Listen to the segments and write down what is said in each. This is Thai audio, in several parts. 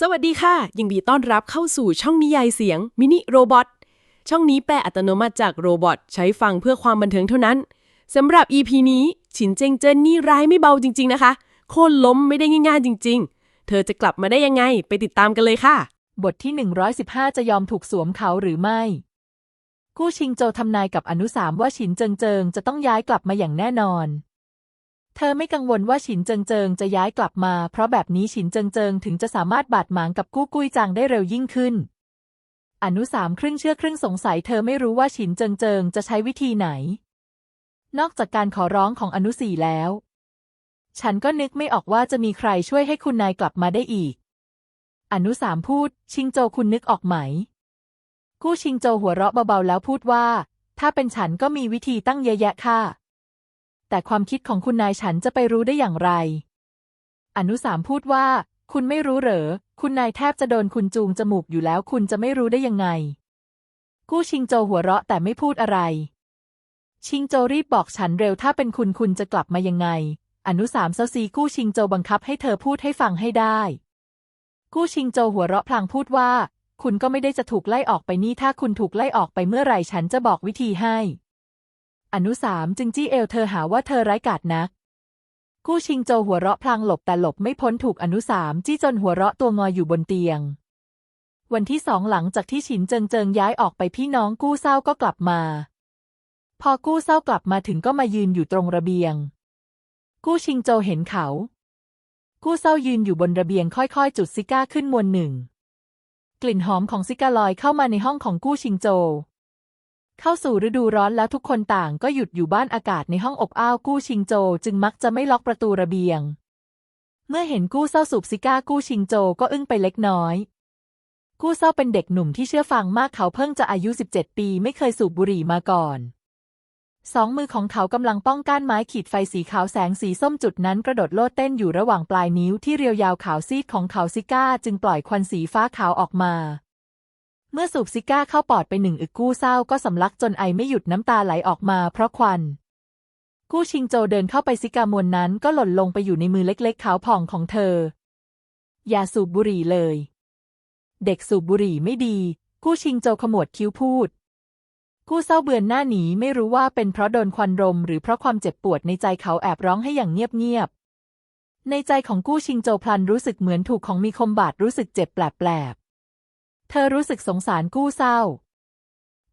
สวัสดีค่ะ ยินดีต้อนรับเข้าสู่ช่องนิยายเสียงมินิโรบอทช่องนี้แปลอัตโนมัติจากโรบอทใช้ฟังเพื่อความบันเทิงเท่านั้นสำหรับ EP นี้ฉินเจงเจินนี่ร้ายไม่เบาจริง ๆ นะคะ โค่นล้มไม่ได้ง่ายๆ จริง ๆ เธอจะกลับมาได้ยังไงไปติดตามกันเลยค่ะ บทที่ 115 จะยอมถูกสวมเขาหรือไม่ กู้ชิงโจทำนายกับอนุสามว่าฉินเจิงเจิงจะต้องย้ายกลับมาอย่างแน่นอน เธอไม่กังวลว่าฉินเจิงเจิงจะย้ายกลับมา เพราะแบบนี้ฉินเจิงเจิงถึงจะสามารถบาดหมางกับกู้กุ้ยจางได้เร็วยิ่งขึ้น อนุสามครึ่งเชื่อครึ่งสงสัยเธอไม่รู้ว่าฉินเจิงเจิงจะใช้วิธีไหน นอกจากการขอร้องของอนุสี่แล้ว ฉันก็นึกไม่ออกว่าจะมีใครช่วยให้คุณนายกลับมาได้อีก อนุสามพูด ชิงโจคุณนึกออกไหม กู้ชิงโจหัวเราะเบาๆแล้วพูดว่า ถ้าเป็นฉันก็มีวิธีตั้งเยอะแยะค่ะ แต่ความคิดของคุณนายฉันจะไปรู้ได้อย่างไร อนุสามพูดว่า คุณไม่รู้เหรอ คุณนายแทบจะโดนคุณจูงจมูกอยู่แล้วคุณจะไม่รู้ได้ยังไง กู้ชิงโจหัวเราะแต่ไม่พูดอะไร ชิงโจรีบบอกฉันเร็วถ้าเป็นคุณคุณจะกลับมายังไง อนุสามเซาซีกู้ชิงโจบังคับให้เธอพูดให้ฟังให้ได้ กู้ชิงโจหัวเราะพลางพูดว่า คุณก็ไม่ได้จะถูกไล่ออกไปนี่ถ้าคุณถูกไล่ออกไปเมื่อไหร่ฉันจะบอกวิธีให้ อนุสามจึงจี้เอวเธอหาว่าเธอไร้กาจนัก กู้ชิงโจหัวเราะพลางหลบแต่หลบไม่พ้นถูกอนุสามจี้จนหัวเราะตัวงออยู่บนเตียง วันที่สองหลังจากที่ฉินเจิงเจิงย้ายออกไปพี่น้องกู้เศร้าก็กลับมา พอกู้เศร้ากลับมาถึงก็มายืนอยู่ตรงระเบียง กู้ชิงโจเห็นเขา กู้เศร้ายืนอยู่บนระเบียงค่อยๆ จุดซิก้าขึ้นมวนหนึ่ง กลิ่นหอมของซิก้าลอยเข้ามาในห้องของกู้ชิงโจ เข้าสู่ฤดูร้อนแล้วทุกคนต่างก็หยุดอยู่บ้านอากาศในห้องอบอ้าวกู้ชิงโจ จึงมักจะไม่ล็อกประตูระเบียง เมื่อเห็นกู้เศร้าสูบซิก้ากู้ชิงโจก็อึ้งไปเล็กน้อย กู้เศร้าเป็นเด็กหนุ่มที่เชื่อฟังมากเขาเพิ่งจะอายุ 17 ปีไม่เคยสูบบุหรี่มาก่อนสองมือของเขากำลังป้องก้านไม้ขีดไฟสีขาวแสงสีส้มจุดนั้นกระโดดโลดเต้นอยู่ระหว่างปลายนิ้วที่เรียวยาวขาวซีดของเขาซิก้าจึงปล่อยควันสีฟ้าขาวออกมา เมื่อสูบซิก้าเข้าปอดไปหนึ่งอึกกู้เศร้าก็สำลักจนไอไม่หยุดน้ำตาไหลออกมาเพราะควัน กู้ชิงโจเดินเข้าไปซิกามวนนั้นก็หล่นลงไปอยู่ในมือเล็กๆขาวผ่องของเธอ อย่าสูบบุหรี่เลย เด็กสูบบุหรี่ไม่ดี กู้ชิงโจขมวดคิ้วพูด กู้เศร้าเบือนหน้าหนีไม่รู้ว่าเป็นเพราะโดนควันรมหรือเพราะความเจ็บปวดในใจเขาแอบร้องให้อย่างเงียบๆในใจของกู้ชิงโจพลันรู้สึกเหมือนถูกของมีคมบาดรู้สึกเจ็บแปลบๆ เธอรู้สึกสงสารกู้เศร้า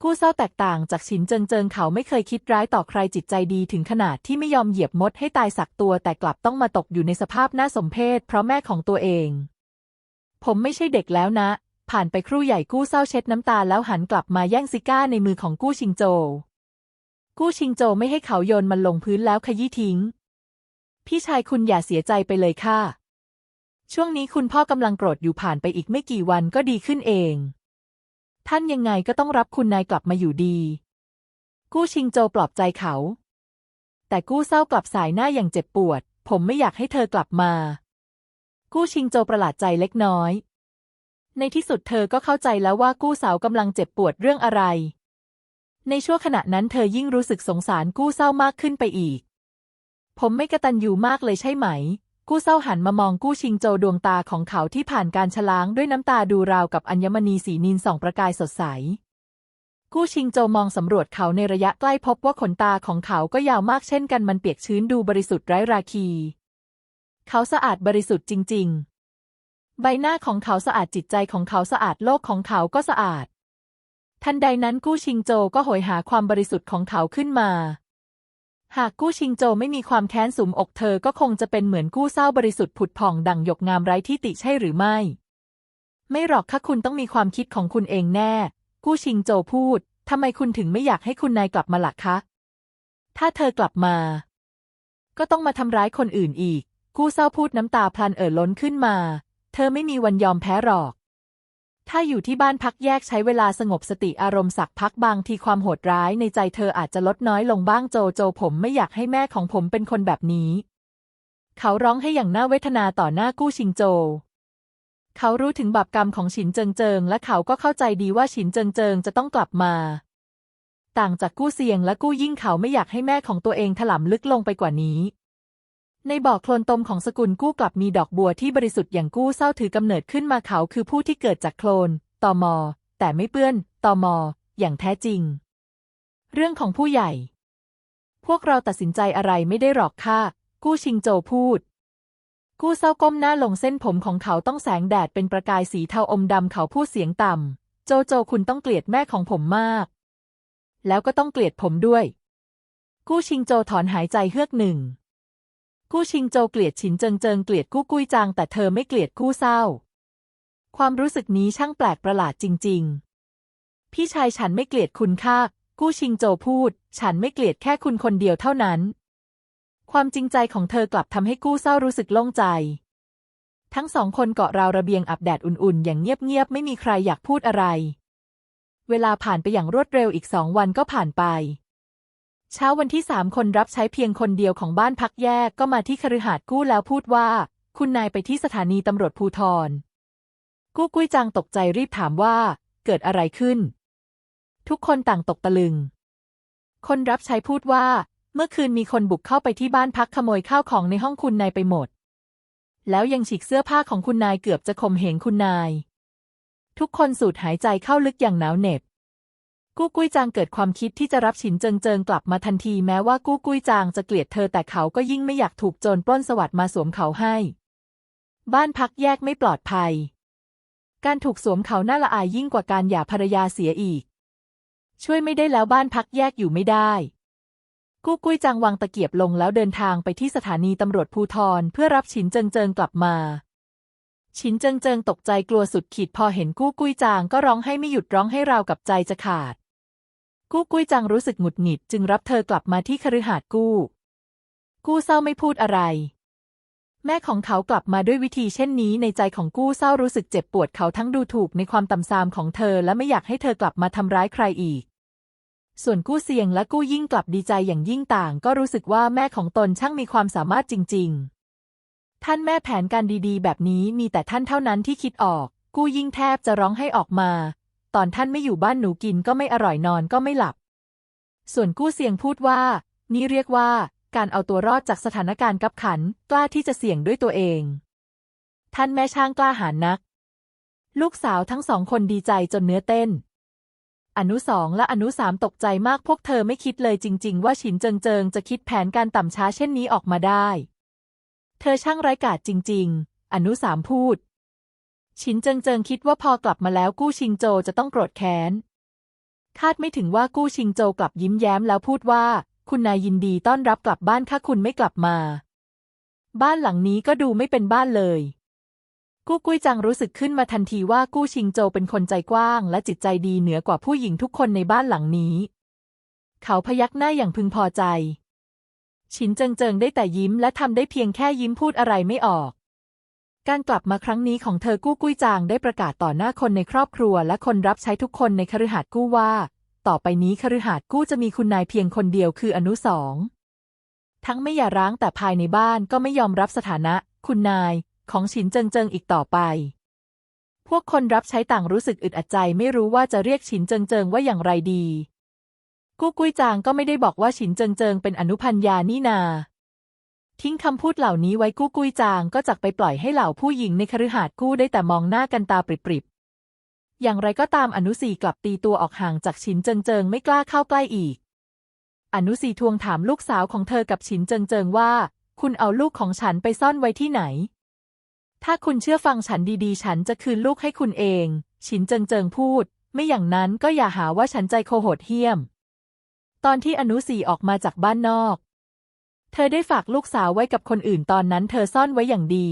กู้เศร้าแตกต่างจากฉินเจิงเจิงเขาไม่เคยคิดร้ายต่อใครจิตใจดีถึงขนาดที่ไม่ยอมเหยียบมดให้ตายสักตัวแต่กลับต้องมาตกอยู่ในสภาพน่าสมเพชเพราะแม่ของตัวเอง ผมไม่ใช่เด็กแล้วนะ ผ่านไปครู่ใหญ่กู้เศร้าเช็ดน้ำตาแล้วหันกลับมาแย่งซิก้าในมือของกู้ชิงโจ กู้ชิงโจไม่ให้เขาโยนมันลงพื้นแล้วขยี้ทิ้ง พี่ชายคุณอย่าเสียใจไปเลยค่ะ ช่วงนี้คุณพ่อกำลังโกรธอยู่ผ่านไปอีกไม่กี่วันก็ดีขึ้นเอง ท่านยังไงก็ต้องรับคุณนายกลับมาอยู่ดี กู้ชิงโจปลอบใจเขา แต่กู้เศร้ากลับสายหน้าอย่างเจ็บปวด ผมไม่อยากให้เธอกลับมา กู้ชิงโจประหลาดใจเล็กน้อย ในที่สุดเธอก็เข้าใจแล้วว่ากู้สาวกำลังเจ็บปวดเรื่องอะไร ในช่วงขณะนั้นเธอยิ่งรู้สึกสงสารกู้เศร้ามากขึ้นไปอีก ผมไม่กระตันอยู่มากเลยใช่ไหม กู้เศร้าหันมามองกู้ชิงโจดวงตาของเขาที่ผ่านการชะล้างด้วยน้ำตาดูราวกับอัญมณีสีนินส่องประกายสดใส กู้ชิงโจมองสำรวจเขาในระยะใกล้พบว่าขนตาของเขาก็ยาวมากเช่นกันมันเปียกชื้นดูบริสุทธิ์ไร้ราคี เขาสะอาดบริสุทธิ์จริง ๆ ใบหน้าของเขาสะอาดจิตใจของเขาสะอาดโลกของเขาก็สะอาด ทันใดนั้นกู้ชิงโจก็โหยหาความบริสุทธิ์ของเขาขึ้นมา หากกู้ชิงโจไม่มีความแค้นสุมอกเธอก็คงจะเป็นเหมือนกู้เศร้าบริสุทธิ์ผุดผ่องดั่งหยกงามไร้ที่ติใช่หรือไม่ ไม่หรอกค่ะคุณต้องมีความคิดของคุณเองแน่ กู้ชิงโจพูดทำไมคุณถึงไม่อยากให้คุณนายกลับมาหล่ะคะ ถ้าเธอกลับมา ก็ต้องมาทำร้ายคนอื่นอีก กู้เศร้าพูดน้ำตาพลันเอ่อล้นขึ้นมา เธอไม่มีวันยอมแพ้หรอก ถ้าอยู่ที่บ้านพักแยกใช้เวลาสงบสติอารมณ์สักพักบางทีความโหดร้ายในใจเธออาจจะลดน้อยลงบ้างโจโจผมไม่อยากให้แม่ของผมเป็นคนแบบนี้ เขาร้องให้อย่างน่าเวทนาต่อหน้ากู้ชิงโจ เขารู้ถึงบาปกรรมของฉินเจิงเจิง และเขาก็เข้าใจดีว่าฉินเจิงเจิงจะต้องกลับมา ต่างจากกู้เซียงและกู้ยิ่งเขาไม่อยากให้แม่ของตัวเองถล่มลึกลงไปกว่านี้ ในบ่อโคลนตมของสกุลกู้กลับมีดอกบัวที่บริสุทธิ์อย่างกู้เศร้าถือกำเนิดขึ้นมาเขาคือผู้ที่เกิดจากโคลนตอมอ แต่ไม่เปื้อนตอมอ อย่างแท้จริง เรื่องของผู้ใหญ่ พวกเราตัดสินใจอะไรไม่ได้หรอกค่ะ กู้ชิงโจพูด กู้เศร้าก้มหน้าลงเส้นผมของเขาต้องแสงแดดเป็นประกายสีเทาอมดำเขาพูดเสียงต่ำโจโจคุณต้องเกลียดแม่ของผมมาก แล้วก็ต้องเกลียดผมด้วย กู้ชิงโจถอนหายใจเฮือกหนึ่ง กู้ชิงโจเกลียดฉินเจิงเจิงเกลียดกู้กุ้ยจางแต่เธอไม่เกลียดกู้เศร้า ความรู้สึกนี้ช่างแปลกประหลาดจริง ๆ พี่ชายฉันไม่เกลียดคุณค่ะกู้ชิงโจพูด ฉันไม่เกลียดแค่คุณคนเดียวเท่านั้น ความจริงใจของเธอกลับทำให้กู้เศร้ารู้สึกโล่งใจ ทั้งสองคนเกาะราวระเบียงอับแดดอุ่นๆ อย่างเงียบๆ ไม่มีใครอยากพูดอะไร เวลาผ่านไปอย่างรวดเร็วอีกสองวันก็ผ่านไป เช้าวันที่สามคนรับใช้เพียงคนเดียวของบ้านพักแยกก็มาที่คฤหาสน์กู้แล้วพูดว่า คุณนายไปที่สถานีตำรวจภูทร กู้กุ้ยจางตกใจรีบถามว่า เกิดอะไรขึ้น ทุกคนต่างตกตะลึง คนรับใช้พูดว่า เมื่อคืนมีคนบุกเข้าไปที่บ้านพักขโมยข้าวของในห้องคุณนายไปหมด แล้วยังฉีกเสื้อผ้าของคุณนายเกือบจะข่มเหงคุณนาย ทุกคนสูดหายใจเข้าลึกอย่างหนาวเหน็บ กู้กุ้ยจางเกิดความคิดที่จะรับฉินเจิงเจิงกลับมาทันทีแม้ว่ากู้กุ้ยจางจะเกลียดเธอแต่เขาก็ยิ่งไม่อยากถูกโจรปล้นสวัสดมาสวมเขาให้ บ้านพักแยกไม่ปลอดภัย การถูกสวมเขาน่าละอายยิ่งกว่าการหย่าภรรยาเสียอีก ช่วยไม่ได้แล้วบ้านพักแยกอยู่ไม่ได้ กู้กุ้ยจางวางตะเกียบลงแล้วเดินทางไปที่สถานีตำรวจภูทรเพื่อรับฉินเจิงเจิงกลับมาฉินเจิงเจิงตกใจกลัวสุดขีดพอเห็นกู้กุ้ยจางก็ร้องให้ไม่หยุดร้องให้ราวกับใจจะขาด กู้กุ้ยจางรู้สึกหงุดหงิดจึงรับเธอกลับมาที่คฤหาสน์กู้ กู้เศร้าไม่พูดอะไร แม่ของเขากลับมาด้วยวิธีเช่นนี้ในใจของกู้เศร้ารู้สึกเจ็บปวดเขาทั้งดูถูกในความต่ำทรามของเธอและไม่อยากให้เธอกลับมาทำร้ายใครอีก ส่วนกู้เสียงและกู้ยิ่งกลับดีใจอย่างยิ่งต่าง ก็รู้สึกว่าแม่ของตนช่างมีความสามารถจริง ๆ ท่านแม่แผนการดีๆ แบบนี้มีแต่ท่านเท่านั้นที่คิดออก กู้ยิ่งแทบจะร้องให้ออกมา ตอนท่านไม่อยู่บ้านหนูกินก็ไม่อร่อยนอนก็ไม่หลับ ส่วนกู้เสียงพูดว่า นี่เรียกว่า การเอาตัวรอดจากสถานการณ์กับขัน กล้าที่จะเสี่ยงด้วยตัวเอง ท่านแม่ช่างกล้าหาญนัก ลูกสาวทั้งสองคนดีใจจนเนื้อเต้น อนุสองและอนุสามตกใจมากพวกเธอไม่คิดเลยจริง ๆ ว่าฉินเจิงเจิงจะคิดแผนการต่ำช้าเช่นนี้ออกมาได้ เธอช่างไร้กาจจริง ๆ อนุสามพูด ฉินเจิงเจิงคิดว่าพอกลับมาแล้วกู้ชิงโจจะต้องโกรธแค้น คาดไม่ถึงว่ากู้ชิงโจกลับยิ้มแย้มแล้วพูดว่า คุณนายยินดีต้อนรับกลับบ้านถ้าคุณไม่กลับมา บ้านหลังนี้ก็ดูไม่เป็นบ้านเลย กู้กุ้ยจังรู้สึกขึ้นมาทันทีว่ากู้ชิงโจเป็นคนใจกว้าง และจิตใจดีเหนือกว่าผู้หญิงทุกคนในบ้านหลังนี้ เขาพยักหน้าอย่างพึงพอใจฉินเจิงเจิงได้แต่ยิ้มและทำได้เพียงแค่ยิ้มพูดอะไรไม่ออก การกลับมาครั้งนี้ของเธอกู้กุ้ยจางได้ประกาศต่อหน้าคนในครอบครัว และคนรับใช้ทุกคนในคฤหาสน์กู้ว่า ต่อไปนี้คฤหาสน์กู้จะมีคุณนายเพียงคนเดียวคืออนุสองทั้งไม่อย่าร้างแต่ภายในบ้านก็ไม่ยอมรับสถานะ คุณนาย ของฉินเจิงเจิงอีกต่อไป พวกคนรับใช้ต่างรู้สึกอึดอัดใจไม่รู้ว่าจะเรียกฉินเจิงเจิงว่าอย่างไรดี กู้กุ้ยจางก็ไม่ได้บอกว่าฉินเจิงเจิงเป็นอนุพันยานี่นา ทิ้งคำพูดเหล่านี้ไว้กู้กุ้ยจางก็จักไปปล่อยให้เหล่าผู้หญิงในคฤหาสน์กู้ได้แต่มองหน้ากันตาปริบๆ อย่างไรก็ตามอนุสีกลับตีตัวออกห่างจากฉินเจิงเจิงไม่กล้าเข้าใกล้อีก อนุสีทวงถามลูกสาวของเธอกับฉินเจิงเจิงว่า คุณเอาลูกของฉันไปซ่อนไว้ที่ไหน ถ้าคุณเชื่อฟังฉันดีๆ ฉันจะคืนลูกให้คุณเอง ฉินเจิงเจิงพูด ไม่อย่างนั้นก็อย่าหาว่าฉันใจโคโหดเหี้ยม ตอนที่อนุสีออกมาจากบ้านนอก เธอได้ฝากลูกสาวไว้กับคนอื่นตอนนั้นเธอซ่อนไว้อย่างดี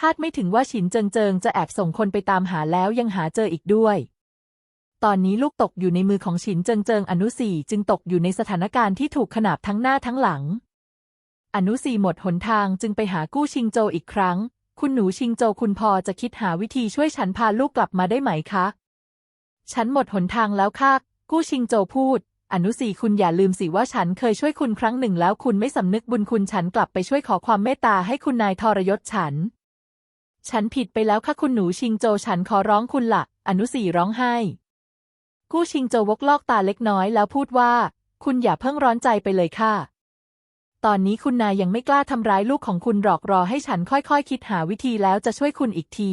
คาดไม่ถึงว่าฉินเจิงเจิงจะแอบส่งคนไปตามหาแล้วยังหาเจออีกด้วย ตอนนี้ลูกตกอยู่ในมือของฉินเจิงเจิงอนุสีจึงตกอยู่ในสถานการณ์ที่ถูกขนาบทั้งหน้าทั้งหลัง อนุสีหมดหนทางจึงไปหากู้ชิงโจอีกครั้ง คุณหนูชิงโจคุณพอจะคิดหาวิธีช่วยฉันพาลูกกลับมาได้ไหมคะ ฉันหมดหนทางแล้วค่ะกู้ชิงโจพูด อนุสีคุณอย่าลืมสิว่าฉันเคยช่วยคุณครั้งหนึ่งแล้วคุณไม่สำนึกบุญคุณฉันกลับไปช่วยขอความเมตตาให้คุณนายทรยศฉัน ฉันผิดไปแล้วค่ะคุณหนูชิงโจฉันขอร้องคุณละ่ะ อนุสีร้องไห้ กู้ชิงโจวกลอกตาเล็กน้อยแล้วพูดว่า คุณอย่าเพิ่งร้อนใจไปเลยค่ะ ตอนนี้คุณนายยังไม่กล้าทำร้ายลูกของคุณหรอกรอให้ฉันค่อยๆคิดหาวิธีแล้วจะช่วยคุณอีกที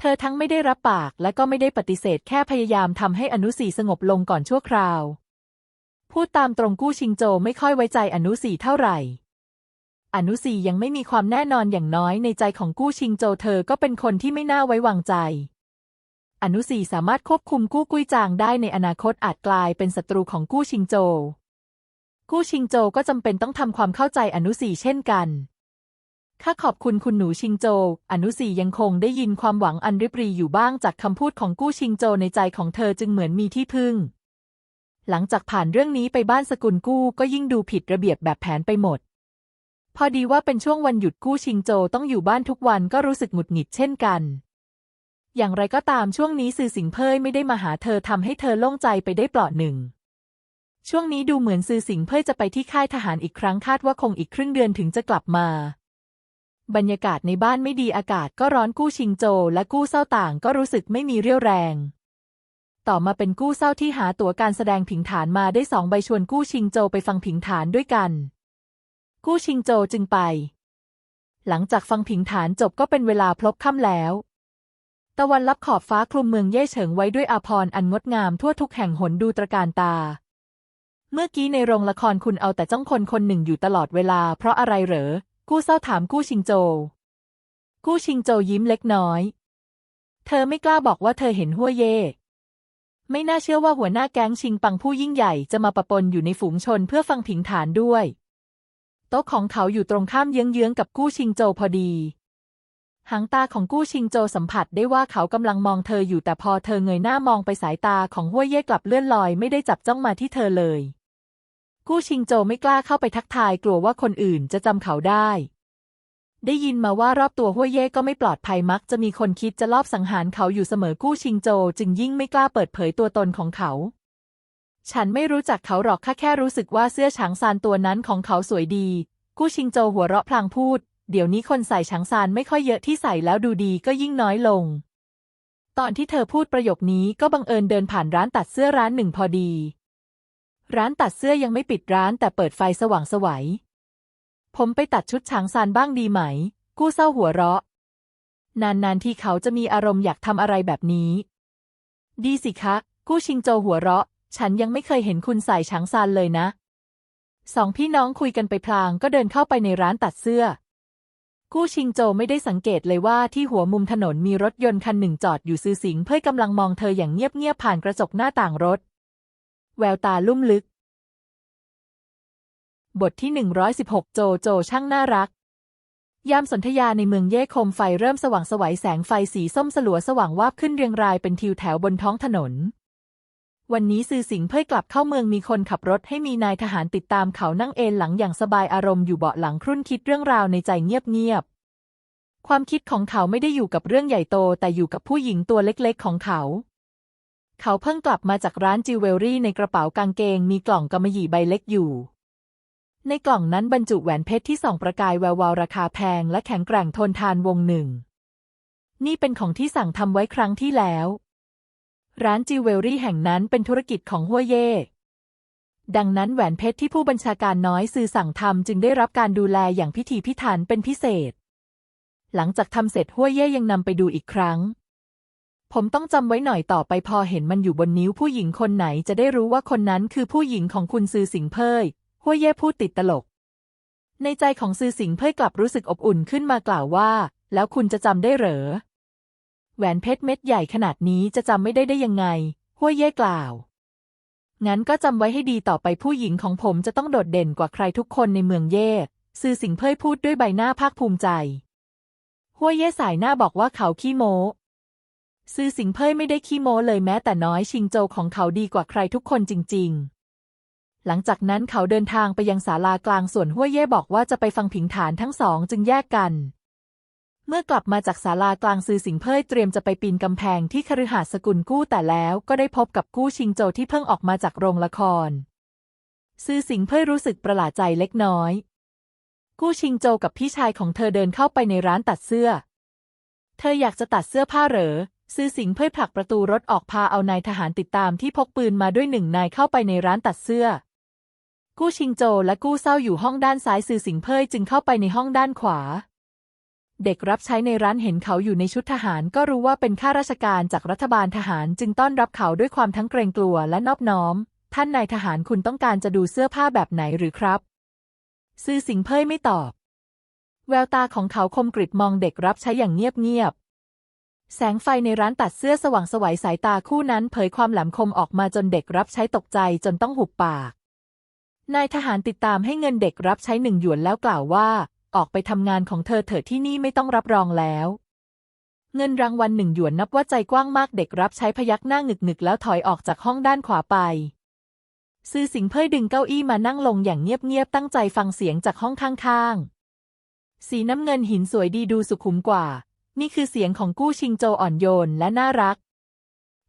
เธอทั้งไม่ได้รับปากและก็ไม่ได้ปฏิเสธแค่พยายามทำให้อนุสีสงบลงก่อนชั่วคราว พูดตามตรงกู้ชิงโจไม่ค่อยไว้ใจอนุสีเท่าไหร่ อนุสียังไม่มีความแน่นอนอย่างน้อยในใจของกู้ชิงโจเธอก็เป็นคนที่ไม่น่าไว้วางใจ อนุสีสามารถควบคุมกู้กุ้ยจางได้ในอนาคตอาจกลายเป็นศัตรูของกู้ชิงโจ กู้ชิงโจก็จำเป็นต้องทำความเข้าใจอนุสีเช่นกัน ข้าขอบคุณคุณหนูชิงโจ อนุสียังคงได้ยินความหวังอันริบหรีอยู่บ้างจากคำพูดของกู้ชิงโจในใจของเธอจึงเหมือนมีที่พึ่ง หลังจากผ่านเรื่องนี้ไปบ้านสกุลกู้ก็ยิ่งดูผิดระเบียบแบบแผนไปหมด พอดีว่าเป็นช่วงวันหยุดกู้ชิงโจต้องอยู่บ้านทุกวันก็รู้สึกหงุดหงิดเช่นกัน อย่างไรก็ตามช่วงนี้ซือสิงเพ่ยไม่ได้มาหาเธอทำให้เธอโล่งใจไปได้เปลอดหนึ่งช่วงนี้ดูเหมือนซือสิงเพ่ยจะไปที่ค่ายทหารอีกครั้งคาดว่าคงอีกครึ่งเดือนถึงจะกลับมา บรรยากาศในบ้านไม่ดีอากาศก็ร้อนกู้ชิงโจและกู้เศร้าต่างก็รู้สึกไม่มีเรี่ยวแรง ต่อมาเป็นกู้เศร้าที่หาตั๋วการแสดงผิงฐานมาได้สองใบชวนกู้ชิงโจไปฟังผิงฐานด้วยกัน กู้ชิงโจจึงไป หลังจากฟังผิงฐานจบก็เป็นเวลาพลบค่ำแล้ว ตะวันลับขอบฟ้าคลุมเมืองเย่เฉิงไว้ด้วยอาภรอันงดงามทั่วทุกแห่งหนดูตระการตาเมื่อกี้ในโรงละครคุณเอาแต่จ้องคนคนหนึ่งอยู่ตลอดเวลา เพราะอะไรเหรอ กู้เศร้าถามกู้ชิงโจ กู้ชิงโจยิ้มเล็กน้อย เธอไม่กล้าบอกว่าเธอเห็นหัวเย่ ไม่น่าเชื่อว่าหัวหน้าแก๊งชิงปังผู้ยิ่งใหญ่จะมาปะปนอยู่ในฝูงชนเพื่อฟังผิงฐานด้วย โต๊ะของเขาอยู่ตรงข้ามเยื้องๆกับกู้ชิงโจพอดี หางตาของกู้ชิงโจสัมผัสได้ว่าเขากำลังมองเธออยู่แต่พอเธอเงยหน้ามองไปสายตาของห้วเย่กลับเลื่อนลอยไม่ได้จับจ้องมาที่เธอเลย กู้ชิงโจไม่กล้าเข้าไปทักทายกลัวว่าคนอื่นจะจำเขาได้ ได้ยินมาว่ารอบตัวห้วยเย่ก็ไม่ปลอดภัยมักจะมีคนคิดจะลอบสังหารเขาอยู่เสมอกู้ชิงโจจึงยิ่งไม่กล้าเปิดเผยตัวตนของเขา ฉันไม่รู้จักเขาหรอกข้าแค่รู้สึกว่าเสื้อฉางซานตัวนั้นของเขาสวยดี กู้ชิงโจหัวเราะพลางพูด เดี๋ยวนี้คนใส่ฉางซานไม่ค่อยเยอะที่ใส่แล้วดูดีก็ยิ่งน้อยลง ตอนที่เธอพูดประโยคนี้ก็บังเอิญเดินผ่านร้านตัดเสื้อร้านหนึ่งพอดี ร้านตัดเสื้อยังไม่ปิดร้านแต่เปิดไฟสว่างสวัย ผมไปตัดชุดฉางซานบ้างดีไหม กู้เศร้าหัวเราะ นานๆที่เขาจะมีอารมณ์อยากทำอะไรแบบนี้ ดีสิคะ กู้ชิงโจหัวเราะ ฉันยังไม่เคยเห็นคุณใส่ฉางซานเลยนะ สองพี่น้องคุยกันไปพลางก็เดินเข้าไปในร้านตัดเสื้อ กู้ชิงโจไม่ได้สังเกตเลยว่าที่หัวมุมถนนมีรถยนต์คันหนึ่งจอดอยู่ซื้อสิงเพื่อกำลังมองเธออย่างเงียบๆผ่านกระจกหน้าต่างรถ แววตาลุ่มลึก บทที่ 116 โจโจช่างน่ารัก ยามสนธยาในเมืองเย่คมไฟเริ่มสว่างสวัยแสงไฟสีส้มสลัวสว่างวาบขึ้นเรียงรายเป็นทิวแถวบนท้องถนน วันนี้ซือสิงเพ่ยกลับเข้าเมืองมีคนขับรถให้มีนายทหารติดตามเขานั่งเอนหลังอย่างสบายอารมณ์อยู่เบาะหลังครุ่นคิดเรื่องราวในใจเงียบๆความคิดของเขาไม่ได้อยู่กับเรื่องใหญ่โตแต่อยู่กับผู้หญิงตัวเล็กๆของเขา เขาเพิ่งกลับมาจากร้านจิวเวลรี่ในกระเป๋ากางเกงมีกล่องกำมะหยี่ใบเล็กอยู่ ในกล่องนั้นบรรจุแหวนเพชรที่ส่องประกายแวววาวราคาแพงและแข็งแกร่งทนทานวงหนึ่ง นี่เป็นของที่สั่งทำไว้ครั้งที่แล้ว ร้านจิวเวลรี่แห่งนั้นเป็นธุรกิจของหัวเย่ ดังนั้นแหวนเพชรที่ผู้บัญชาการน้อยซื้อสั่งทำจึงได้รับการดูแลอย่างพิถีพิถันเป็นพิเศษ หลังจากทำเสร็จหัวเย่ยังนำไปดูอีกครั้ง ผมต้องจำไว้หน่อยต่อไปพอเห็นมันอยู่บนนิ้วผู้หญิงคนไหนจะได้รู้ว่าคนนั้นคือผู้หญิงของคุณซือสิงเพยหัวเย่พูดติดตลก ในใจของซือสิงเพยกลับรู้สึกอบอุ่นขึ้นมากล่าวว่า แล้วคุณจะจำได้เหรอ แหวนเพชรเม็ดใหญ่ขนาดนี้จะจำไม่ได้ได้ยังไงหัวเย่กล่าว งั้นก็จำไว้ให้ดีต่อไปผู้หญิงของผมจะต้องโดดเด่นกว่าใครทุกคนในเมืองเย่ซือสิงเพยพูดด้วยใบหน้าภาคภูมิใจหัวเย่สายหน้าบอกว่าเขาขี้โม้ ซื่อสิงเพ่ยไม่ได้ขี้โม้เลยแม้แต่น้อยชิงโจของเขาดีกว่าใครทุกคนจริง ๆ หลังจากนั้นเขาเดินทางไปยังศาลากลางส่วนหัวยเย่บอกว่าจะไปฟังผิงฐานทั้งสองจึงแยกกัน เมื่อกลับมาจากศาลากลางซื่อสิงเพ่ยเตรียมจะไปปีนกำแพงที่คฤหาสน์สกุลกู้แต่แล้วก็ได้พบกับกู้ชิงโจที่เพิ่งออกมาจากโรงละคร ซื่อสิงเพ่ยรู้สึกประหลาดใจเล็กน้อย กู้ชิงโจกับพี่ชายของเธอเดินเข้าไปในร้านตัดเสื้อ เธออยากจะตัดเสื้อผ้าเหรอ ซือสิงเพ่ยผลักประตูรถออกพาเอานายทหารติดตามที่พกปืนมาด้วยหนึ่งนายเข้าไปในร้านตัดเสื้อ กู้ชิงโจและกู้เศร้าอยู่ห้องด้านซ้ายซือสิงเพ่ยจึงเข้าไปในห้องด้านขวา เด็กรับใช้ในร้านเห็นเขาอยู่ในชุดทหารก็รู้ว่าเป็นข้าราชการจากรัฐบาลทหารจึงต้อนรับเขาด้วยความทั้งเกรงกลัวและนอบน้อม ท่านนายทหารคุณต้องการจะดูเสื้อผ้าแบบไหนหรือครับซือสิงเพ่ยไม่ตอบ แววตาของเขาคมกริบมองเด็กรับใช้อย่างเงียบ แสงไฟในร้านตัดเสื้อสว่างสวัยสายตาคู่นั้นเผยความแหลมคมออกมาจนเด็กรับใช้ตกใจจนต้องหุบปาก นายทหารติดตามให้เงินเด็กรับใช้หนึ่งหยวนแล้วกล่าวว่า ออกไปทำงานของเธอเถิดที่นี่ไม่ต้องรับรองแล้ว เงินรางวัลหนึ่งหยวนนับว่าใจกว้างมากเด็กรับใช้พยักหน้าหงึกๆแล้วถอยออกจากห้องด้านขวาไป ซื่อสิงเพ่ยดึงเก้าอี้มานั่งลงอย่างเงียบๆตั้งใจฟังเสียงจากห้องข้างๆ สีน้ำเงินหินสวยดีดูสุขุมกว่า นี่คือเสียงของกู้ชิงโจอ่อนโยนและน่ารัก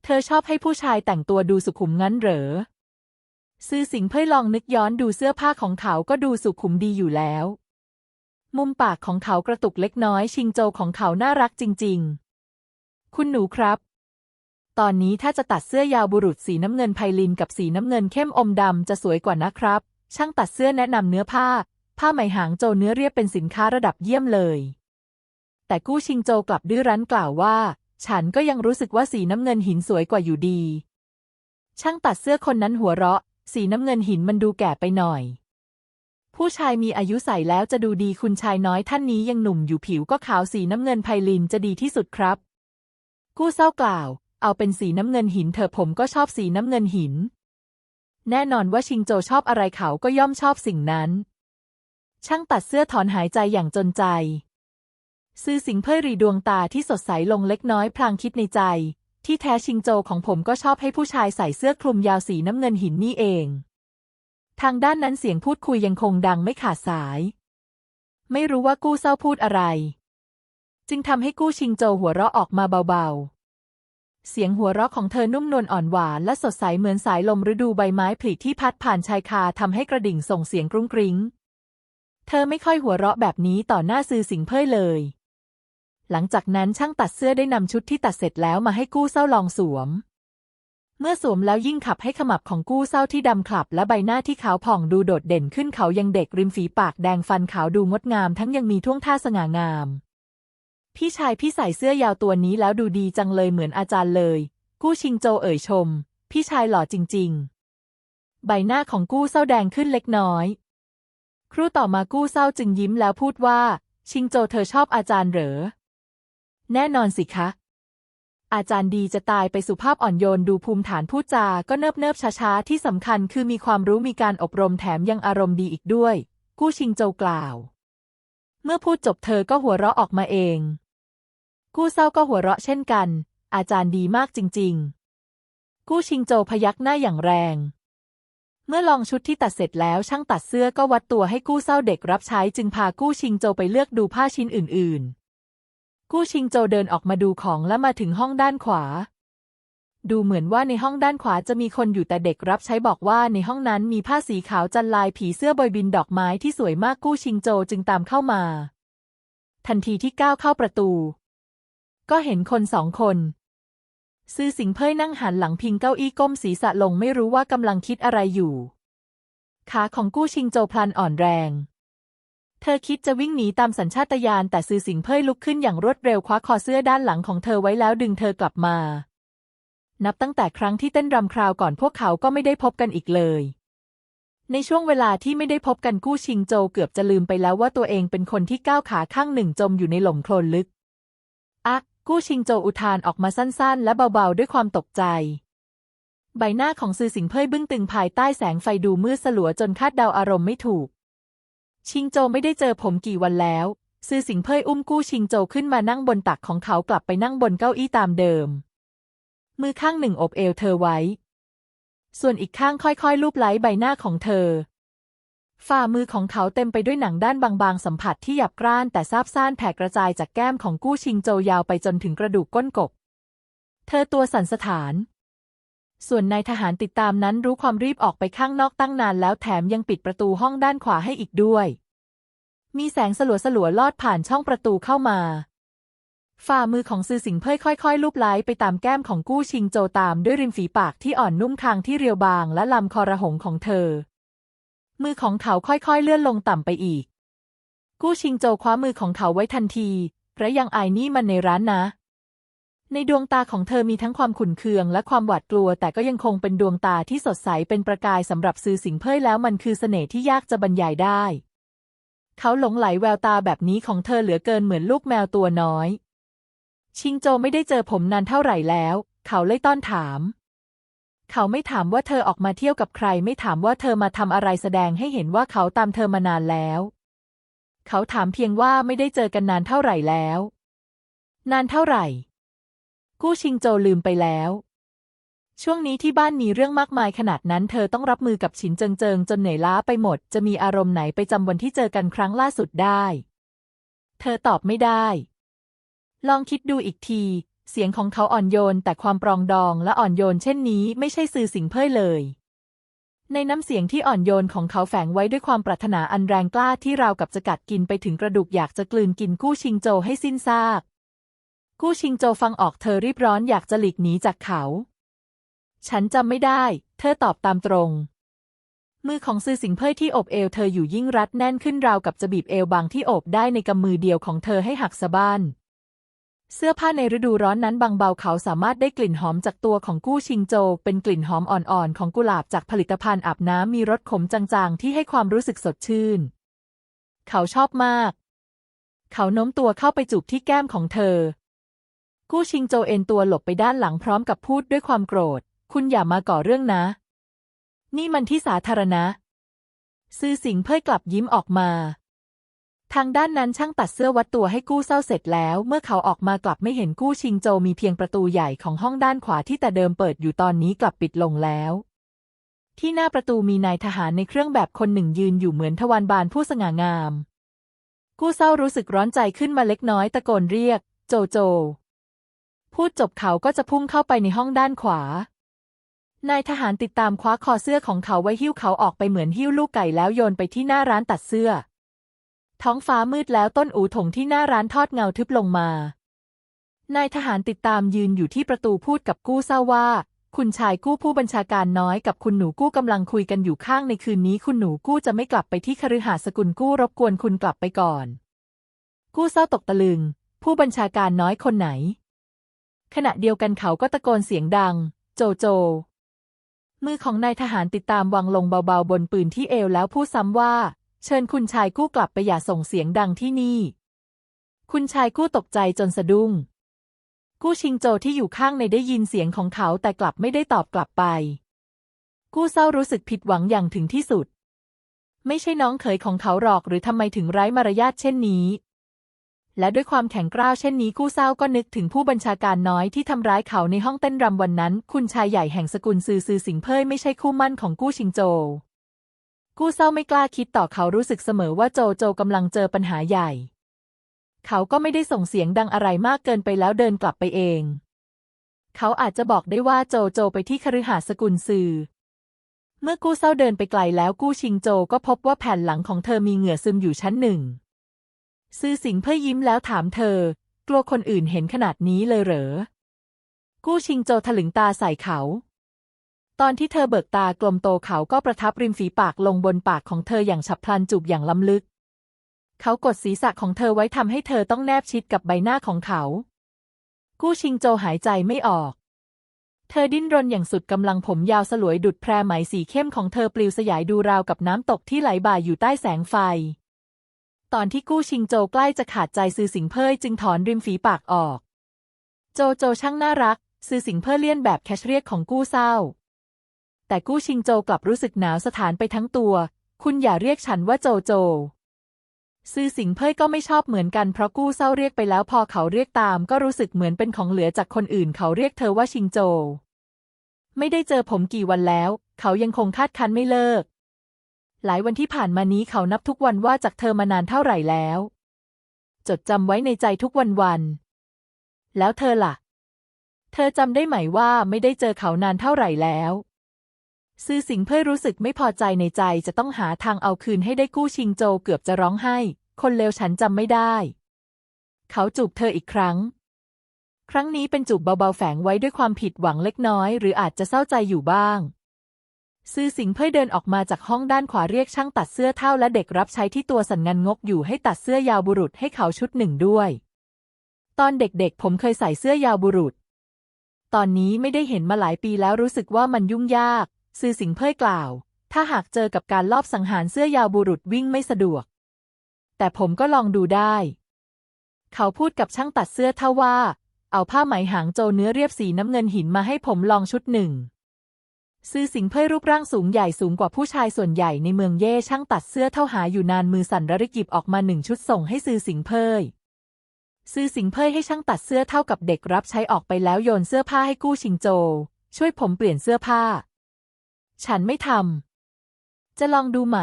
เธอชอบให้ผู้ชายแต่งตัวดูสุขุมงั้นเหรอ ซื่อสิงเพ่ยลองนึกย้อนดูเสื้อผ้าของเขาก็ดูสุขุมดีอยู่แล้ว มุมปากของเขากระตุกเล็กน้อย ชิงโจของเขาน่ารักจริง ๆ คุณหนูครับ ตอนนี้ถ้าจะตัดเสื้อยาวบุรุษสีน้ำเงินไพลินกับสีน้ำเงินเข้มอมดำจะสวยกว่านะครับ ช่างตัดเสื้อแนะนำเนื้อผ้า ผ้าไหมหางโจเนื้อเรียบเป็นสินค้าระดับเยี่ยมเลย แต่กู้ชิงโจกลับดื้อรั้นกล่าวว่า ฉันก็ยังรู้สึกว่าสีน้ำเงินหินสวยกว่าอยู่ดี ช่างตัดเสื้อคนนั้นหัวเราะ สีน้ำเงินหินมันดูแก่ไปหน่อย ผู้ชายมีอายุใส่แล้วจะดูดีคุณชายน้อยท่านนี้ยังหนุ่มอยู่ผิวก็ขาวสีน้ำเงินไพลินจะดีที่สุดครับ กู้เศร้ากล่าว เอาเป็นสีน้ำเงินหินเถอะผมก็ชอบสีน้ำเงินหิน แน่นอนว่าชิงโจชอบอะไรเขาก็ย่อมชอบสิ่งนั้น ช่างตัดเสื้อถอนหายใจอย่างจนใจ ซื่อสิงเพ่ยรีดวงตาที่สดใสลงเล็กน้อยพลางคิดในใจ ที่แท้ชิงโจของผมก็ชอบให้ผู้ชายใส่เสื้อคลุมยาวสีน้ำเงินหินนี่เอง ทางด้านนั้นเสียงพูดคุยยังคงดังไม่ขาดสาย ไม่รู้ว่ากู้เศร้าพูดอะไร จึงทำให้กู้ชิงโจหัวเราะออกมาเบาๆ เสียงหัวเราะของเธอนุ่มนวลอ่อนหวานและสดใสเหมือนสายลมฤดูใบไม้ผลิที่พัดผ่านชายคาทำให้กระดิ่งส่งเสียงกรุ้งกริ้ง เธอไม่ค่อยหัวเราะแบบนี้ต่อหน้าซื่อสิงเพ่ยเลย หลังจากนั้นช่างตัดเสื้อได้นำชุดที่ตัดเสร็จแล้วมาให้กู้เศร้าลองสวม เมื่อสวมแล้วยิ่งขับให้ขมับของกู้เศร้าที่ดำขลับ และใบหน้าที่ขาวผ่องดูโดดเด่นขึ้นเขายังเด็กริมฝีปากแดงฟันขาวดูงดงาม ทั้งยังมีท่วงท่าสง่างาม พี่ชายพี่ใส่เสื้อยาวตัวนี้แล้วดูดีจังเลยเหมือนอาจารย์เลย กู้ชิงโจเอ่ยชม พี่ชายหล่อจริง ๆ ใบหน้าของกู้เศร้าแดงขึ้นเล็กน้อย ครู่ต่อมากู้เศร้าจึงยิ้มแล้วพูดว่า ชิงโจเธอชอบอาจารย์เหรอ แน่นอนสิคะ อาจารย์ดีจะตายไปสุภาพอ่อนโยนดูภูมิฐานพูดจาก็เนิบเนิบช้าๆ ที่สำคัญคือมีความรู้มีการอบรมแถมยังอารมณ์ดีอีกด้วย กู้ชิงโจกล่าว เมื่อพูดจบเธอก็หัวเราะออกมาเอง กู้เศร้าก็หัวเราะเช่นกัน อาจารย์ดีมากจริง ๆ กู้ชิงโจพยักหน้าอย่างแรงเมื่อลองชุดที่ตัดเสร็จแล้วช่างตัดเสื้อก็วัดตัวให้กู้เศร้าเด็กรับใช้จึงพากู้ชิงโจไปเลือกดูผ้าชิ้นอื่น ๆ กู้ชิงโจเดินออกมาดูของและมาถึงห้องด้านขวา ดูเหมือนว่าในห้องด้านขวาจะมีคนอยู่แต่เด็กรับใช้บอกว่าในห้องนั้นมีผ้าสีขาวจันลายผีเสื้อบอยบินดอกไม้ที่สวยมากกู้ชิงโจจึงตามเข้ามา ทันทีที่ก้าวเข้าประตู ก็เห็นคนสองคน ซื่อสิงเพ่ยนั่งหันหลังพิงเก้าอี้ก้มศีรษะลงไม่รู้ว่ากำลังคิดอะไรอยู่ขาของกู้ชิงโจพลันอ่อนแรง เธอคิดจะวิ่งหนีตามสัญชาตญาณแต่ซือสิงเพ่ยลุกขึ้นอย่างรวดเร็วคว้าคอเสื้อด้านหลังของเธอไว้แล้วดึงเธอกลับมา นับตั้งแต่ครั้งที่เต้นรำคราวก่อนพวกเขาก็ไม่ได้พบกันอีกเลย ในช่วงเวลาที่ไม่ได้พบกันกู้ชิงโจเกือบจะลืมไปแล้วว่าตัวเองเป็นคนที่ก้าวขาข้างหนึ่งจมอยู่ในหล่มโคลนลึกอะกู้ชิงโจอุทานออกมาสั้นๆ และเบาๆ ด้วยความตกใจ ใบหน้าของซือสิงเพ่ยบึ้งตึงภายใต้แสงไฟดูมืดสลัวจนคาดเดาอารมณ์ไม่ถูก ชิงโจไม่ได้เจอผมกี่วันแล้ว ซือสิงเพ่ยอุ้มกู้ชิงโจขึ้นมานั่งบนตักของเขากลับไปนั่งบนเก้าอี้ตามเดิม มือข้างหนึ่งอบเอวเธอไว้ ส่วนอีกข้างค่อยๆ ลูบไล้ใบหน้าของเธอ ฝ่ามือของเขาเต็มไปด้วยหนังด้านบางๆ สัมผัสที่หยับกร้านแต่ซาบซ่านแผ่กระจายจากแก้มของกู้ชิงโจยาวไปจนถึงกระดูกก้นกบ เธอตัวสั่นสะท้าน ส่วนนายทหารติดตามนั้นรู้ความรีบออกไปข้างนอกตั้งนานแล้วแถมยังปิดประตูห้องด้านขวาให้อีกด้วย มีแสงสลัวสลัวๆลอดผ่านช่องประตูเข้ามา ฝ่ามือของซือสิงเพ่ยค่อย ๆ ลูบไล้ไปตามแก้มของกู้ชิงโจตามด้วยริมฝีปากที่อ่อนนุ่มคางที่เรียวบางและลำคอระหงของเธอ มือของเขาค่อยๆเลื่อนลงต่ำไปอีก กู้ชิงโจคว้ามือของเขาไว้ทันทีและยังไอายนี่มันในร้านนะ ในดวงตาของเธอมีทั้งความขุ่นเคืองและความหวาดกลัว แต่ก็ยังคงเป็นดวงตาที่สดใสเป็นประกายสำหรับซื้อสิงเพ่ยแล้วมันคือเสน่ห์ที่ยากจะบรรยายได้ เขาหลงไหลแววตาแบบนี้ของเธอเหลือเกินเหมือนลูกแมวตัวน้อย ชิงโจไม่ได้เจอผมนานเท่าไหร่แล้ว เขาเลยต้อนถาม เขาไม่ถามว่าเธอออกมาเที่ยวกับใคร ไม่ถามว่าเธอมาทำอะไรแสดงให้เห็นว่าเขาตามเธอมานานแล้ว เขาถามเพียงว่าไม่ได้เจอกันนานเท่าไหร่แล้ว นานเท่าไหร่ กู้ชิงโจลืมไปแล้ว ช่วงนี้ที่บ้านมีเรื่องมากมายขนาดนั้น เธอต้องรับมือกับฉินเจิงเจิงจนเหนื่อยล้าไปหมด จะมีอารมณ์ไหนไปจำวันที่เจอกันครั้งล่าสุดได้ เธอตอบไม่ได้ ลองคิดดูอีกที เสียงของเขาอ่อนโยน แต่ความปรองดองและอ่อนโยนเช่นนี้ไม่ใช่สื่อสิงเพ่ยเลยในน้ำเสียงที่อ่อนโยนของเขาแฝงไว้ด้วยความปรารถนาอันแรงกล้าที่ราวกับจะกัดกินไปถึงกระดูกอยากจะกลืนกินกู้ชิงโจให้สิ้นซาก กู้ชิงโจฟังออกเธอรีบร้อนอยากจะหลีกหนีจากเขา ฉันจำไม่ได้ เธอตอบตามตรง มือของซือสิงเพ่ยที่โอบเอวเธออยู่ยิ่งรัดแน่นขึ้นราวกับจะบีบเอวบางที่โอบได้ในกำมือเดียวของเธอให้หักสะบ้านเสื้อผ้าในฤดูร้อนนั้นบางเบาเขาสามารถได้กลิ่นหอมจากตัวของกู้ชิงโจ เป็นกลิ่นหอมอ่อนๆ ของกุหลาบจากผลิตภัณฑ์อาบน้ำมีรสขมจางๆ ที่ให้ความรู้สึกสดชื่น เขาชอบมาก เขาโน้มตัวเข้าไปจูบที่แก้มของเธอ กู้ชิงโจเอ็นตัวหลบไปด้านหลังพร้อมกับพูดด้วยความโกรธ คุณอย่ามาก่อเรื่องนะ นี่มันที่สาธารณะ ซื่อสิงเพ่ยกลับยิ้มออกมา ทางด้านนั้นช่างตัดเสื้อวัดตัวให้กู้เศร้าเสร็จแล้ว เมื่อเขาออกมากลับไม่เห็นกู้ชิงโจมีเพียงประตูใหญ่ของห้องด้านขวาที่แต่เดิมเปิดอยู่ตอนนี้กลับปิดลงแล้วที่หน้าประตูมีนายทหารในเครื่องแบบคนหนึ่งยืนอยู่เหมือนทวารบานผู้สง่างาม กู้เศร้ารู้สึกร้อนใจขึ้นมาเล็กน้อยตะโกนเรียก โจโจ พูดจบเขาก็จะพุ่งเข้าไปในห้องด้านขวา นายทหารติดตามคว้าคอเสื้อของเขาไว้หิ้วเขาออกไปเหมือนหิ้วลูกไก่แล้วโยนไปที่หน้าร้านตัดเสื้อ ท้องฟ้ามืดแล้วต้นอูถงที่หน้าร้านทอดเงาทึบลงมา นายทหารติดตามยืนอยู่ที่ประตูพูดกับกู้เศร้าว่า คุณชายกู้ผู้บัญชาการน้อยกับคุณหนูกู้กำลังคุยกันอยู่ข้างในคืนนี้ คุณหนูกู้จะไม่กลับไปที่คฤหาสน์สกุลกู้รบกวนคุณกลับไปก่อน กู้เศร้าตกตะลึง ผู้บัญชาการน้อยคนไหน ขณะเดียวกันเขาก็ตะโกนเสียงดัง โจโจ มือของนายทหารติดตามวางลงเบาๆบนปืนที่เอวแล้วพูดซ้ำว่า เชิญคุณชายกู้กลับไปอย่าส่งเสียงดังที่นี่ คุณชายกู้ตกใจจนสะดุ้ง กู้ชิงโจที่อยู่ข้างในได้ยินเสียงของเขาแต่กลับไม่ได้ตอบกลับไป กู้เศร้ารู้สึกผิดหวังอย่างถึงที่สุด ไม่ใช่น้องเขยของเขาหรอกหรือทำไมถึงไร้มารยาทเช่นนี้ และด้วยความแข็งกร้าวเช่นนี้กู้เศร้าก็นึกถึงผู้บัญชาการน้อยที่ทำร้ายเขาในห้องเต้นรำวันนั้น คุณชายใหญ่แห่งสกุลซือซือสิงเพยไม่ใช่คู่มั่นของกู้ชิงโจ กู้เศร้าไม่กล้าคิดต่อเขารู้สึกเสมอว่าโจโจกำลังเจอปัญหาใหญ่ เขาก็ไม่ได้ส่งเสียงดังอะไรมากเกินไปแล้วเดินกลับไปเอง เขาอาจจะบอกได้ว่าโจโจไปที่คฤหาสน์สกุลซือเมื่อกู้เศร้าเดินไปไกลแล้วกู้ชิงโจก็พบว่าแผ่นหลังของเธอมีเหงื่อซึมอยู่ชั้นหนึ่ง ซือสิงเพ่ยยิ้มแล้วถามเธอ กลัวคนอื่นเห็นขนาดนี้เลยเหรอ กู้ชิงโจถลึงตาใส่เขา ตอนที่เธอเบิกตากลมโตเขาก็ประทับริมฝีปากลงบนปากของเธออย่างฉับพลันจูบอย่างล้ำลึก เขากดศีรษะของเธอไว้ทำให้เธอต้องแนบชิดกับใบหน้าของเขา กู้ชิงโจหายใจไม่ออก เธอดิ้นรนอย่างสุดกำลังผมยาวสลวยดุดแพรไหมสีเข้มของเธอปลิวสยายดูราวกับน้ำตกที่ไหลบ่าอยู่ใต้แสงไฟ ตอนที่กู้ชิงโจใกล้จะขาดใจซือสิงเพ่ยจึงถอนริมฝีปากออก โจโจช่างน่ารักซือสิงเพ่ยเลี่ยนแบบแคชเรียกของกู้เศร้า แต่กู้ชิงโจกลับรู้สึกหนาวสถานไปทั้งตัว คุณอย่าเรียกฉันว่าโจโจซือสิงเพ่ยก็ไม่ชอบเหมือนกันเพราะกู้เศร้าเรียกไปแล้วพอเขาเรียกตามก็รู้สึกเหมือนเป็นของเหลือจากคนอื่นเขาเรียกเธอว่าชิงโจ ไม่ได้เจอผมกี่วันแล้ว เขายังคงคาดคันไม่เลิก หลายวันที่ผ่านมานี้เขานับทุกวันว่าจากเธอมานานเท่าไหร่แล้ว จดจำไว้ในใจทุกวันวันๆแล้วเธอล่ะ เธอจำได้ไหมว่าไม่ได้เจอเขานานเท่าไหร่แล้ว ซื่อสิงเพ่ยรู้สึกไม่พอใจในใจจะต้องหาทางเอาคืนให้ได้กู้ชิงโจเกือบจะร้องไห้ คนเลวฉันจำไม่ได้ เขาจูบเธออีกครั้ง ครั้งนี้เป็นจูบเบาๆแฝงไว้ด้วยความผิดหวังเล็กน้อย หรืออาจจะเศร้าใจอยู่บ้าง ซื่อสิงเพ่ยเดินออกมาจากห้องด้านขวาเรียกช่างตัดเสื้อเท่าและเด็กรับใช้ที่ตัวสันงันงกอยู่ให้ตัดเสื้อยาวบุรุษให้เขาชุดหนึ่งด้วย ตอนเด็กๆ ผมเคยใส่เสื้อยาวบุรุษ ตอนนี้ไม่ได้เห็นมาหลายปีแล้วรู้สึกว่ามันยุ่งยาก ซื่อสิงเพ่ยกล่าว ถ้าหากเจอกับการลอบสังหารเสื้อยาวบุรุษวิ่งไม่สะดวก แต่ผมก็ลองดูได้ เขาพูดกับช่างตัดเสื้อเท่าว่า เอาผ้าไหมหางโจเนื้อเรียบสีน้ำเงินหินมาให้ผมลองชุดหนึ่ง ซือสิงเพ่ยรูปร่างสูงใหญ่สูงกว่าผู้ชายส่วนใหญ่ในเมืองเย่ช่างตัดเสื้อเท่าหาอยู่นานมือสั่นระริกิบออกมาหนึ่งชุดส่งให้ซือสิงเพ่ยซือสิงเพ่ยให้ช่างตัดเสื้อเท่ากับเด็กรับใช้ออกไปแล้วโยนเสื้อผ้าให้กู้ชิงโจ ช่วยผมเปลี่ยนเสื้อผ้า ฉันไม่ทำจะลองดูไหม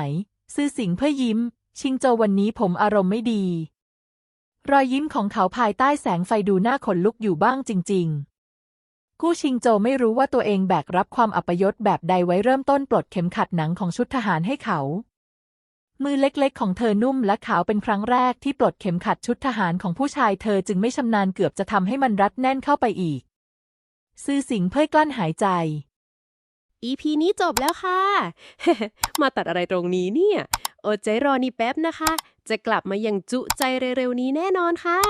ซือสิงเพ่ยยิ้ม ชิงโจวันนี้ผมอารมณ์ไม่ดี รอยยิ้มของเขาภายใต้แสงไฟดูน่าขนลุกอยู่บ้างจริง ๆ กู้ชิงโจไม่รู้ว่าตัวเองแบกรับความอัปยศแบบใดไว้เริ่มต้นปลดเข็มขัดหนังของชุดทหารให้เขา มือเล็กๆ ของเธอนุ่มและขาวเป็นครั้งแรกที่ปลดเข็มขัดชุดทหารของผู้ชายเธอจึงไม่ชำนาญเกือบจะทำให้มันรัดแน่นเข้าไปอีก ซื่อสิงเพ่ยกลั้นหายใจ EP นี้จบแล้วค่ะ มาตัดอะไรตรงนี้เนี่ย อดใจรอนี่แป๊บนะคะ จะกลับมาอย่างจุใจเร็วๆนี้แน่นอนค่ะ